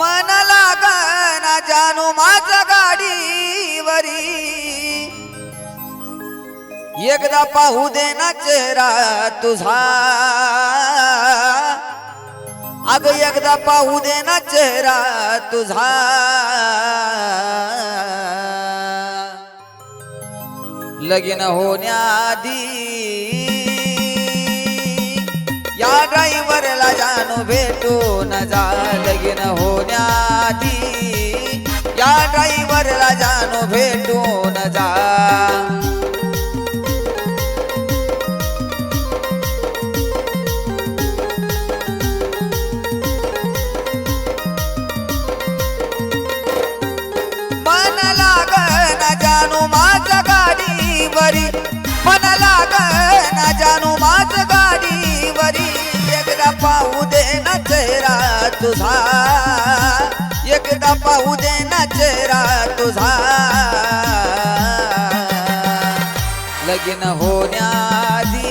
मन लागना जानू माझ गाडीवरी. एकदा पाहू दे ना चेहरा तुझा. अग एकदा पाहू दे ना चेहरा तुझा. लगीन होण्याआधी या ड्रायव्हरला जाणू भेटू. जा लगीन होण्याआधी या ड्रायव्हरला जाणू भेटून जा. मन लागन जानू माझ गाडीवरी मन लागन जानू माझ गाडीवरी एकदा पाहू तुझा. एकदा पाहू दे ना चेहरा तुझा. लगीन होण्याआधी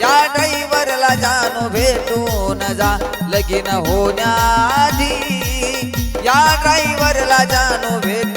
या ड्रायव्हरला जानू भेटून जा. लगीन होण्याआधी या ड्रायव्हरला जानू भेट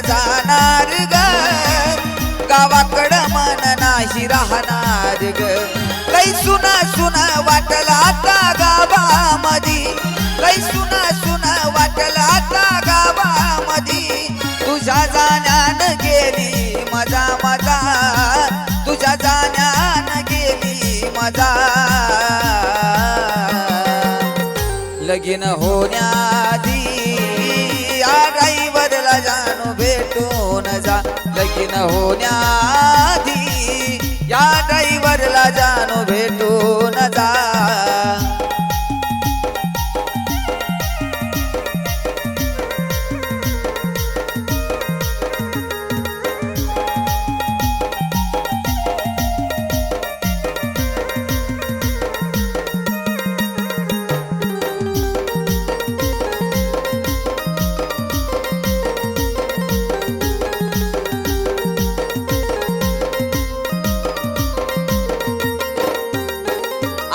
जाणार ग. गावाकडं मन नाही राहणार ग. काही सुना सुना वाटला आता गावामधी काही सुना सुना वाटला आता गावामधी तुझ्या जाण्यान गेली मजा मजा. तुझ्या जाण्यान गेली मजा. लगीन होण्याआधी जा लगीन होण्याआधी या ड्रायव्हरला जाणू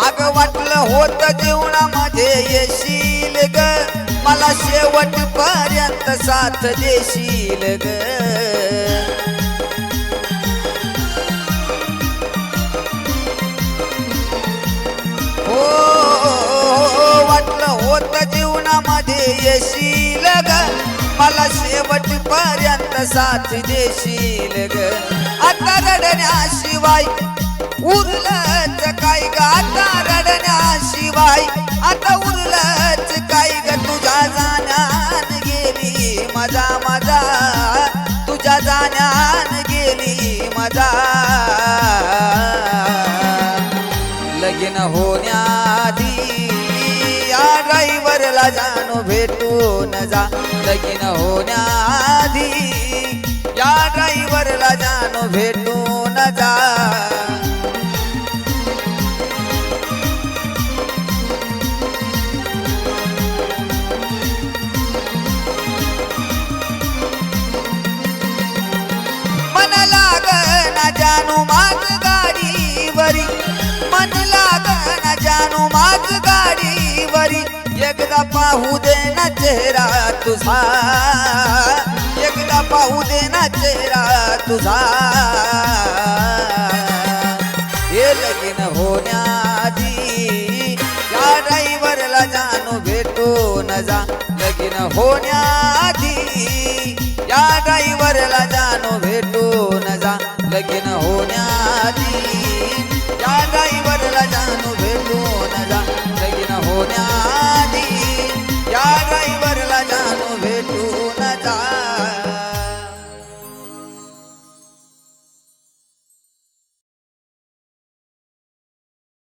अग वाटलं होत जीवनामध्ये येशील ग. मला शेवट पर्यंत साथ देशील ग. हो, हो, हो वाटलं होत जीवनामध्ये येशील ग. मला शेवट पर्यंत साथ देशील ग. आता रडण्याशिवाय उरलंच काय बाई आता उरलच काय ग तुझ्या जाण्यान गेली? मजा मजा. तुझ्या जाण्यान गेली मजा. लगीन होण्याआधी या ड्रायव्हरला जाणू भेटून जा. लगीन होण्याआधी या ड्रायव्हरला जाणू भेटून एकदा पाहू दे ना चेहरा तुझा. एकदा पाहू दे ना चेहरा तुझा. हे लगीन होण्याआधी या ड्रायव्हरला जाणू भेटू न जा. लगीन होण्याआधी या ड्रायव्हरला जाणू भेटू न जा. लगीन होण्याआधी